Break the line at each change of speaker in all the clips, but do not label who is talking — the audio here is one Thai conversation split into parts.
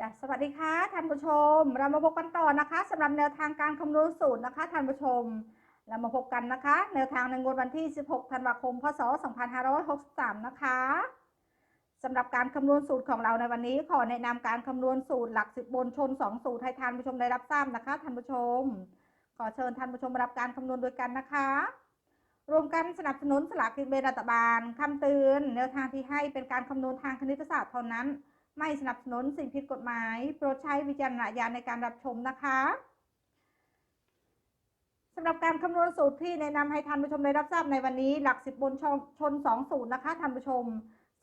จ้ะสวัสดีค่ะท่านผู้ชม เรามาพบกันต่อนะคะสำหรับแนวทางการคำนวณสูตรนะคะท่านผู้ชม เรามาพบกันนะคะ แนวทางในงวดวันที่ 16 ธันวาคม พศ 2563 นะคะสำหรับการคำนวณสูตรของเราในวันนี้ขอแนะนำการคำนวณสูตรหลักสิบบนชน 2 สูตรให้ท่านผู้ชมได้รับทราบนะคะท่านผู้ชม ขอเชิญท่านผู้ชมรับการคำนวณโดยกันนะคะรวมกันสนับสนุนสลากกินแบ่งรัฐบาลคำเตือนแนวทางที่ให้เป็นการคำนวณทางคณิตศาสตร์เท่านั้น ไม่สนับสนุนสิ่งผิดกฎหมาย โปรดใช้วิจารณญาณในการรับชมนะคะสำหรับการคำนวณสูตรที่แนะนำให้ท่านผู้ชมได้รับทราบในวันนี้ หลักสิบบนชนชนสองสูตรนะคะท่านผู้ชม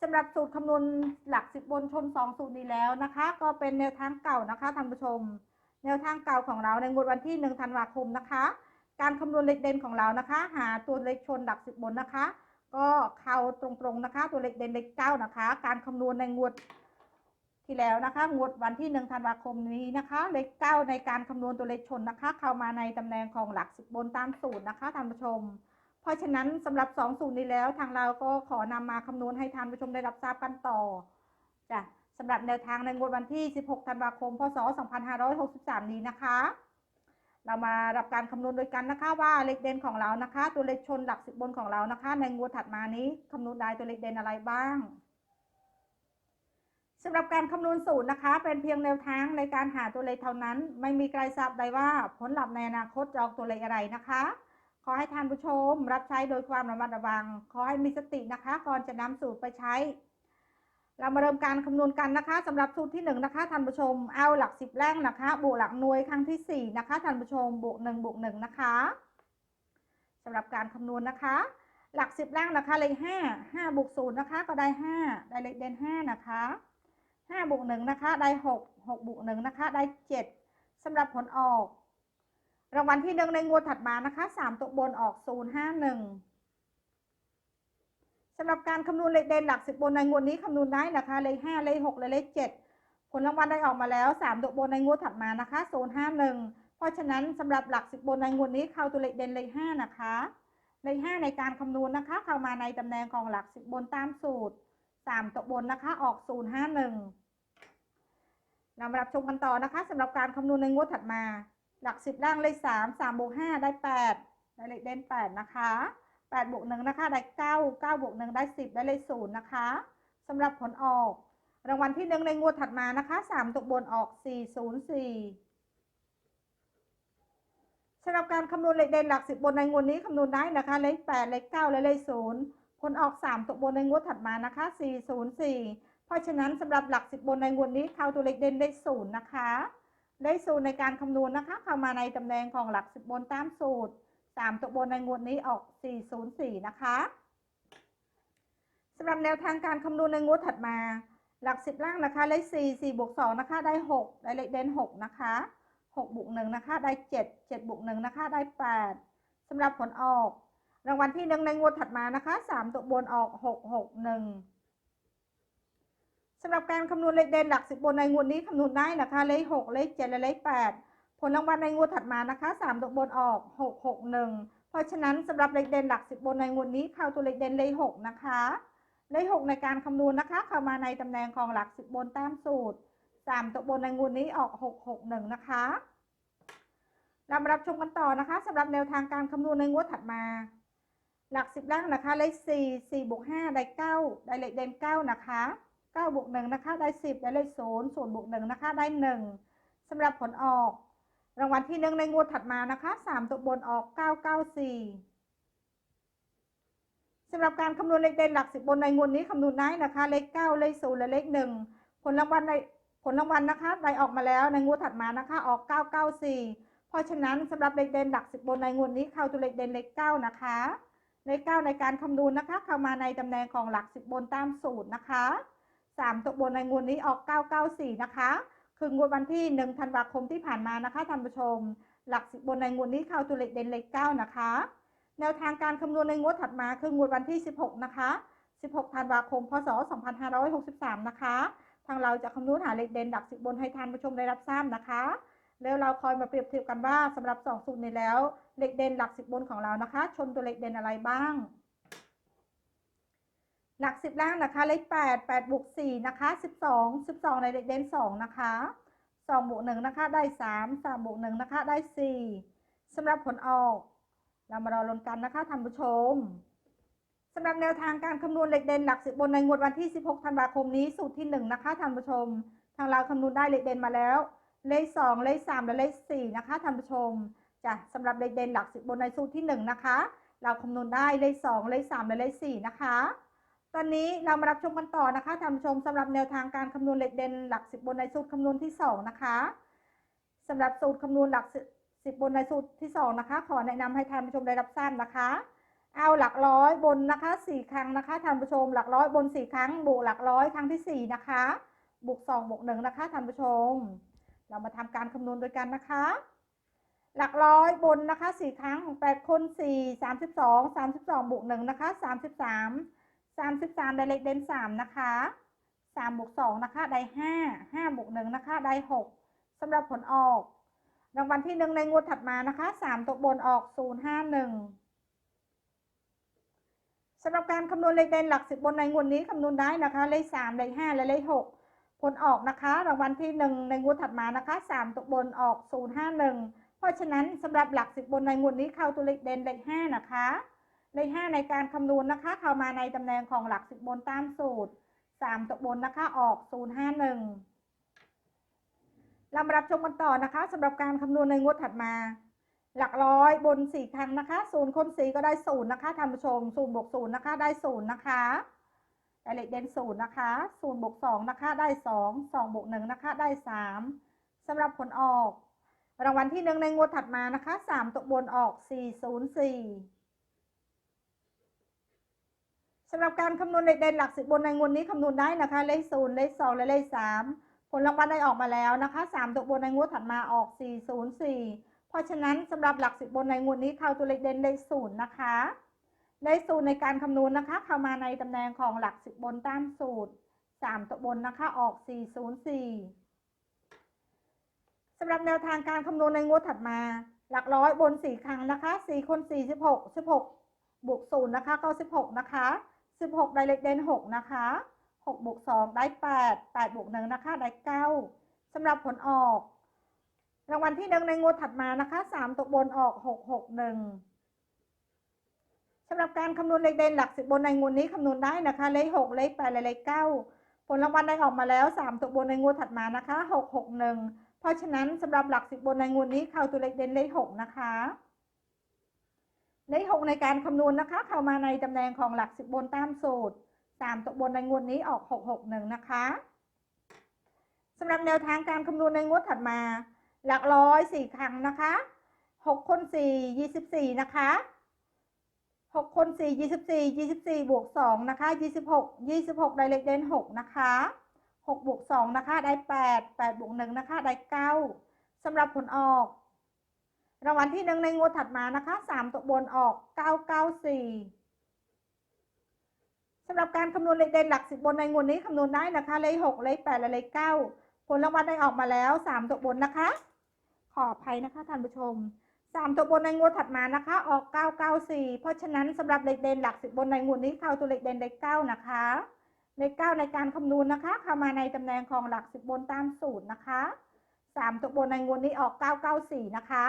สำหรับสูตรคำนวณหลักสิบบนชนสองสูตรนี้แล้วนะคะ ก็เป็นแนวทางเก่านะคะท่านผู้ชม แนวทางเก่าของเราในงวดวันที่หนึ่งธันวาคมนะคะ การคำนวณเลขเด่นของเรานะคะ หาตัวเลขชนหลักสิบบนนะคะ ก็เข้าตรงๆนะคะ ตัวเลขเด่นเลขเก้านะคะ การคำนวณในงวด ที่แล้วนะคะงวดวันที่หนึ่งธันวาคมนี้นะคะเลขเก้าในการคำนวณตัวเลขชนนะคะ เข้ามาในตำแหน่งของหลักสิบบนตามสูตรนะคะท่านผู้ชม เพราะฉะนั้นสำหรับสองสูตรนี้แล้วทางเราก็ขอนำมาคำนวณให้ท่านผู้ชมได้รับทราบกันต่อจ้ะสำหรับแนวทางในงวดวันที่ 16 ธันวาคม พศ 2563 นี้นะคะ เรามารับการคำนวณโดยกันนะคะว่าเลขเด่นของเรานะคะ ตัวเลขชนหลักสิบบนของเรานะคะ ในงวดถัดมานี้คำนวณได้ตัวเลขเด่นอะไรบ้าง สำหรับการคำนวณสูตรนะคะ เป็นเพียงแนวทางในการหาตัวเลขเท่านั้น ไม่มีใครทราบได้ว่าผลลัพธ์ในอนาคตจะออกตัวเลขอะไรนะคะ ขอให้ท่านผู้ชมรับใช้โดยความระมัดระวัง ขอให้มีสตินะคะ ก่อนจะนำสูตรไปใช้ เรามาเริ่มการคำนวณกันนะคะสำหรับสูตรที่หนึ่งนะคะท่านผู้ชมเอาหลักสิบแรกนะคะบวกหลักหน่วยครั้งที่สี่นะคะท่านผู้ชมบวกหนึ่งบวกหนึ่งนะคะสำหรับการคำนวณนะคะ หลักสิบแรกนะคะเลขห้าห้าบวกศูนย์นะคะก็ได้ห้าได้เลขเด่นห้านะคะ ห้าบวกหนึ่งนะคะ ได้หกหกบวกหนึ่งนะคะ ได้เจ็ดสำหรับผลออก รางวัลที่หนึ่งในงวดถัดมานะคะสามตัวบนออกศูนย์ห้าหนึ่งสำหรับการคำนวณเลขเด่นหลักสิบบนในงวดนี้คำนวณได้นะคะ เลขห้าเลขหกและเลขเจ็ดผลรางวัลได้ออกมาแล้วสามตัวบนในงวดถัดมานะคะศูนย์ห้าหนึ่งเพราะฉะนั้นสำหรับหลักสิบบนในงวดนี้เข้าตัวเลขเด่นเลขห้านะคะ เลขห้าในการคำนวณนะคะ เข้ามาในตำแหน่งของหลักสิบบนตามสูตร สามตัวบนนะคะ ออกศูนย์ห้าหนึ่งเรามารับชมกันต่อนะคะสำหรับการคำนวณในงวดถัดมา หลักสิบล่างเลขสามสามบวกห้าได้แปดได้เลขเด่นแปดนะคะแปดบวกหนึ่งนะคะได้เก้าเก้าบวกหนึ่งได้สิบได้เลขศูนย์นะคะสำหรับผลออก รางวัลที่หนึ่งในงวดถัดมานะคะสามตัวบนออกสี่ศูนย์สี่สำหรับการคำนวณเลขเด่นหลักสิบบนในงวดนี้คำนวณได้นะคะเลขแปดเลขเก้าและเลขศูนย์ ผลออกสามตัวบนในงวดถัดมานะคะสี่ศูนย์สี่เพราะฉะนั้นสำหรับหลักสิบบนในงวดนี้เข้าตัวเลขเด่นเลขศูนย์นะคะเลขศูนย์ในการคำนวณนะคะ เข้ามาในตำแหน่งของหลักสิบบนตามสูตรสามตัวบนในงวดนี้ออก 404 นะคะสำหรับแนวทางการคำนวณในงวดถัดมา หลักสิบล่างนะคะเลข4 4บวก2นะคะได้ 6 ได้เลขเด่น6 นะคะ6บวก1นะคะได้ 7 7บวก1นะคะได้ 8สำหรับผลออก รางวัลที่หนึ่งในงวดถัดมานะคะ3ตัวบนออก6 6 1สำหรับการคำนวณเลขเด่นหลักสิบบนในงวดนี้คำนวณได้นะคะเลข6เลข7และเลข8ผลรางวัลในงวดถัดมานะคะ3ตัวบนออก6 6 1เพราะฉะนั้นสำหรับเลขเด่นหลักสิบบนในงวดนี้เข้าตัวเลขเด่นเลข6นะคะเลข6ในการคำนวณนะคะ เข้ามาในตำแหน่งของหลักสิบบนตามสูตร3ตัวบนในงวดนี้ออก6 6 1นะคะเรามารับชมกันต่อนะคะสำหรับแนวทางการคำนวณในงวดถัดมา หลักสิบล่างนะคะเลข4 4บวก5ได้9ได้เลขเด่น9นะคะ9บวก1นะคะได้10ได้เลข0 0บวก1นะคะได้1สำหรับผลออก รางวัลที่หนึ่งในงวดถัดมานะคะสามตัวบนออกเก้าเก้าสี่สำหรับการคำนวณเลขเด่นหลักสิบบนในงวดนี้คำนวณได้นะคะ เลขเก้าเลขศูนย์และเลขหนึ่งผลรางวัลในผลรางวัลนะคะได้ออกมาแล้วในงวดถัดมานะคะออกเก้าเก้าสี่เพราะฉะนั้นสำหรับเลขเด่นหลักสิบบนในงวดนี้เข้าตัวเลขเด่นเลขเก้านะคะ เลขเก้าในการคำนวณนะคะ เข้ามาในตำแหน่งของหลักสิบบนตามสูตรนะคะสามตัวบนในงวดนี้ออกเก้าเก้าสี่นะคะ คืองวดวันที่หนึ่งธันวาคมที่ผ่านมานะคะท่านผู้ชม หลักสิบบนในงวดนี้เข้าตัวเลขเด่นเลขเก้านะคะ แนวทางการคำนวณในงวดถัดมาคืองวดวันที่16นะคะ16ธันวาคม พศ2563นะคะ ทางเราจะคำนวณหาเลขเด่นหลักสิบบนให้ท่านผู้ชมได้รับทราบนะคะ แล้วเราคอยมาเปรียบเทียบกันว่าสำหรับสองสูตรนี้แล้ว เลขเด่นหลักสิบบนของเรานะคะชนตัวเลขเด่นอะไรบ้าง หลักสิบล่างนะคะ เลขแปดแปดบวกสี่นะคะสิบสองสิบสองในเลขเด่นสองนะคะสองบวกหนึ่งนะคะ ได้สามสามบวกหนึ่งนะคะ ได้สี่สำหรับผลออก เรามารอลุ้นกันนะคะท่านผู้ชมสำหรับแนวทางการคำนวณเลขเด่นหลักสิบบนในงวดวันที่ 16 ธันวาคมนี้สูตรที่ 1 นะคะท่านผู้ชม ทางเราคำนวณได้เลขเด่นมาแล้ว เลข 2 เลข 3 และเลข 4 นะคะท่านผู้ชม จ้ะสำหรับเลขเด่นหลักสิบบนในสูตรที่ 1 นะคะ เราคำนวณได้เลข2เลข3และเลข4นะคะ ตอนนี้เรามารับชมกันต่อนะคะท่านผู้ชมสำหรับแนวทางการคำนวณเลขเด่นหลักสิบบนในสูตรคำนวณที่ 2 นะคะสำหรับสูตรคำนวณหลักสิบบนในสูตรที่ 2 นะคะ ขอแนะนำให้ท่านผู้ชมได้รับทราบนะคะ เอาหลักร้อยบนนะคะสี่ครั้งนะคะท่านผู้ชมหลักร้อยบนสี่ครั้งบวกหลักร้อยครั้งที่สี่นะคะบวกสองบวกหนึ่งนะคะท่านผู้ชม เรามาทำการคำนวณด้วยกันนะคะ หลักร้อยบนนะคะสี่ครั้งแปดคนสี่สามสิบสองสามสิบสองบวกหนึ่งนะคะสามสิบสามสามสิบสามได้เลขเด่นสามนะคะสามบวกสองนะคะได้ห้าห้าบวกหนึ่งนะคะได้หกสำหรับผลออก รางวัลที่หนึ่งในงวดถัดมานะคะสามตัวบนออกศูนย์ห้าหนึ่งสำหรับการคำนวณเลขเด่นหลักสิบบนในงวดนี้คำนวณได้นะคะเลขสามเลขห้าและเลขหกผลออกนะคะ รางวัลที่หนึ่งในงวดถัดมานะคะสามตัวบนออกศูนย์ห้าหนึ่ง ราะฉะนั้นสำหรับหลักสิบบนในงวดนี้เข้าตัวเลขเด่นเลขห้านะคะ เลขห้าในการคำนวณนะคะ เข้ามาในตำแหน่งของหลักสิบบนตามสูตรสามตัวบนนะคะออกศูนย์ห้าหนึ่งเรามารับชมกันต่อนะคะสำหรับการคำนวณในงวดถัดมา หลักร้อยบนสี่ครั้งนะคะศูนย์คนสี่ก็ได้ศูนย์นะคะท่านผู้ชมศูนย์บวกศูนย์นะคะได้ศูนย์นะคะได้เลขเด่นศูนย์นะคะศูนย์บวกสองนะคะได้สองสองบวกหนึ่งนะคะได้สามสำหรับผลออก รางวัลที่หนึ่งในงวดถัดมานะคะสามตัวบนออกสี่ศูนย์สี่สำหรับการคำนวณเลขเด่นหลักสิบบนในงวดนี้คำนวณได้นะคะ เลขศูนย์เลขสองและเลขสามผลรางวัลได้ออกมาแล้วนะคะสามตัวบนในงวดถัดมาออกสี่ศูนย์สี่เพราะฉะนั้นสำหรับหลักสิบบนในงวดนี้เข้าตัวเลขเด่นเลขศูนย์นะคะเลขศูนย์ในการคำนวณนะคะ เข้ามาในตำแหน่งของหลักสิบบนตามสูตรสามตัวบนนะคะออกสี่ศูนย์สี่ำหรับแนวทางการคำนวณในงวดถัดมา หลักร้อยบนสี่ครั้งนะคะสี่คนสี่สิบหกสิบหกบวกศูนย์นะคะ ก็สิบหกนะคะสิบหกได้เลขเด่นหกนะคะหกบวกสองได้แปดแปดบวกหนึ่งนะคะ ได้เก้าสำหรับผลออก รางวัลที่หนึ่งในงวดถัดมานะคะสามตัวบนออกหกหกหนึ่งสำหรับการคำนวณเลขเด่นหลักสิบบนในงวดนี้คำนวณได้นะคะ เลขหกเลขแปดและเลขเก้าผลรางวัลได้ออกมาแล้วสามตัวบนในงวดถัดมานะคะหกหกหนึ่ง เพราะฉะนั้นสำหรับหลักสิบบนในงวดนี้เข้าตัวเลขเด่นเลขหกนะคะเลขหกในการคำนวณนะคะ เข้ามาในตำแหน่งของหลักสิบบนตามสูตรสามตัวบนในงวดนี้ออกหกหกหนึ่งนะคะสำหรับแนวทางการคำนวณในงวดถัดมา หลักร้อยสี่ครั้งนะคะหกคนสี่ยี่สิบสี่นะคะหกคนสี่ยี่สิบสี่ยี่สิบสี่บวกสองนะคะยี่สิบหกยี่สิบหกได้เลขเด่นหกนะคะ หกบวกสองนะคะ ได้แปดแปดบวกหนึ่งนะคะ ได้เก้าสำหรับผลออก รางวัลที่หนึ่งในงวดถัดมานะคะสามตัวบนออกเก้าเก้าสี่สำหรับการคำนวณเลขเด่นหลักสิบบนในงวดนี้คำนวณได้นะคะ เลขหกเลขแปดและเลขเก้าผลรางวัลได้ออกมาแล้วสามตัวบนนะคะ ขออภัยนะคะท่านผู้ชมสามตัวบนในงวดถัดมานะคะ ออกเก้าเก้าสี่เพราะฉะนั้นสำหรับเลขเด่นหลักสิบบนในงวดนี้เข้าตัวเลขเด่นเลขเก้านะคะ เลขเก้าในการคำนวณนะคะเข้ามาในตำแหน่งของหลักสิบบนตามสูตรนะคะสามตัวบนในงวดนี้ออกเก้าเก้าสี่นะคะ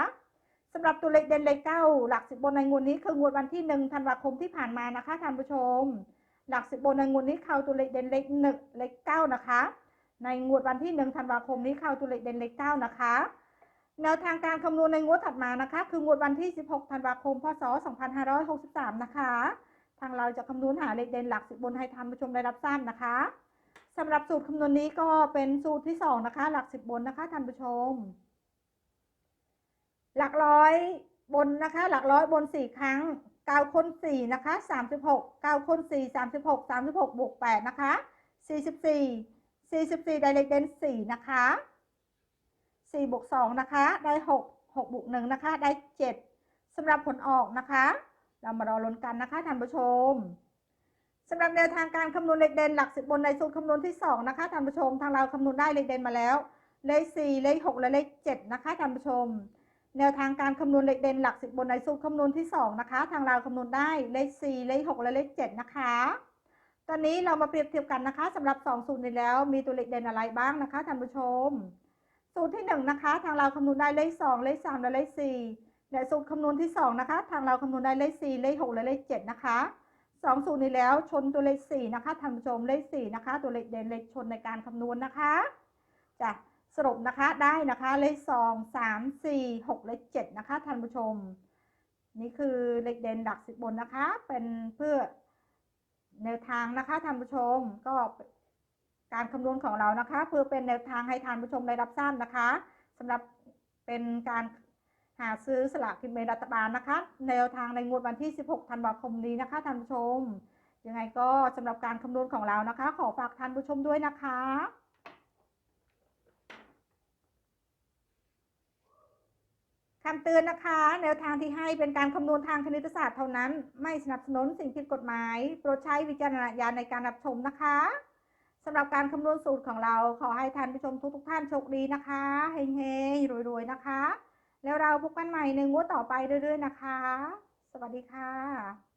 สำหรับตัวเลขเด่นเลขเก้าหลักสิบบนในงวดนี้คืองวดวันที่หนึ่งธันวาคมที่ผ่านมานะคะท่านผู้ชม หลักสิบบนในงวดนี้เข้าตัวเลขเด่นเลขหนึ่งเลขเก้านะคะ ในงวดวันที่หนึ่งธันวาคมนี้เข้าตัวเลขเด่นเลขเก้านะคะแนวทางการคำนวณในงวดถัดมานะคะ คืองวดวันที่ 16 ธันวาคม พศ 2563 นะคะางเราจะคำนวณหาเลขเด่นหลักสิบบนให้ท่านผู้ชมได้รับทราบนะคะสำหรับสูตรคำนวณนี้ก็เป็นสูตรที่สองนะคะ หลักสิบบนนะคะท่านผู้ชม หลักร้อยบนนะคะ หลักร้อยบนสี่ครั้งเก้าคนสี่นะคะสามสิบหกเก้าคนสี่สามสิบหกสามสิบหกบวกแปดนะคะสี่สิบสี่44ได้เลขเด่น4นะคะ4บวก2นะคะ ได้6 6บวก1นะคะ ได้7สำหรับผลออกนะคะ เรามารอลุ้นกันนะคะท่านผู้ชมสำหรับแนวทางการคำนวณเลขเด่นหลักสิบบนในสูตรคำนวณที่2นะคะท่านผู้ชมทางเราคำนวณได้เลขเด่นมาแล้วเลข4เลข6และเลข7นะคะท่านผู้ชม แนวทางการคำนวณเลขเด่นหลักสิบบนในสูตรคำนวณที่2นะคะทางเราคำนวณได้เลข4เลข6และเลข7นะคะ ตอนนี้เรามาเปรียบเทียบกันนะคะสำหรับ2สูตรนี้แล้วมีตัวเลขเด่นอะไรบ้างนะคะท่านผู้ชม สูตรที่1นะคะทางเราคำนวณได้เลข2เลข3และเลข4 และสูตรคำนวณที่ 2 นะคะ ทางเราคำนวณได้เลข4เลข6และเลข7นะคะสองสูตรนี้แล้วชนตัวเลข4นะคะท่านผู้ชมเลข4นะคะ ตัวเลขเด่นเลขชนในการคำนวณนะคะจะสรุปนะคะได้นะคะเลข 2 3 4 6เลข7นะคะท่านผู้ชม นี่คือเลขเด่นหลักสิบบนนะคะ เป็นเพื่อแนวทางนะคะท่านผู้ชมก็การคำนวณของเรานะคะ เพื่อเป็นแนวทางให้ท่านผู้ชมได้รับทราบนะคะสำหรับเป็นการ หาซื้อสลากกินแบ่งรัฐบาลนะคะ แนวทางในงวดวันที่ 16 ธันวาคมนี้นะคะท่านผู้ชม ยังไงก็สำหรับการคำนวณของเรานะคะ ขอฝากท่านผู้ชมด้วยนะคะคำเตือนนะคะ แนวทางที่ให้เป็นการคำนวณทางคณิตศาสตร์เท่านั้น ไม่สนับสนุนสิ่งผิดกฎหมาย โปรดใช้วิจารณญาณในการรับชมนะคะสำหรับการคำนวณสูตรของเรา ขอให้ท่านผู้ชมทุกๆท่านโชคดีนะคะเฮงๆรวยๆนะคะ แล้วเราพบกันใหม่ในงวดต่อไปเรื่อยๆนะคะ สวัสดีค่ะ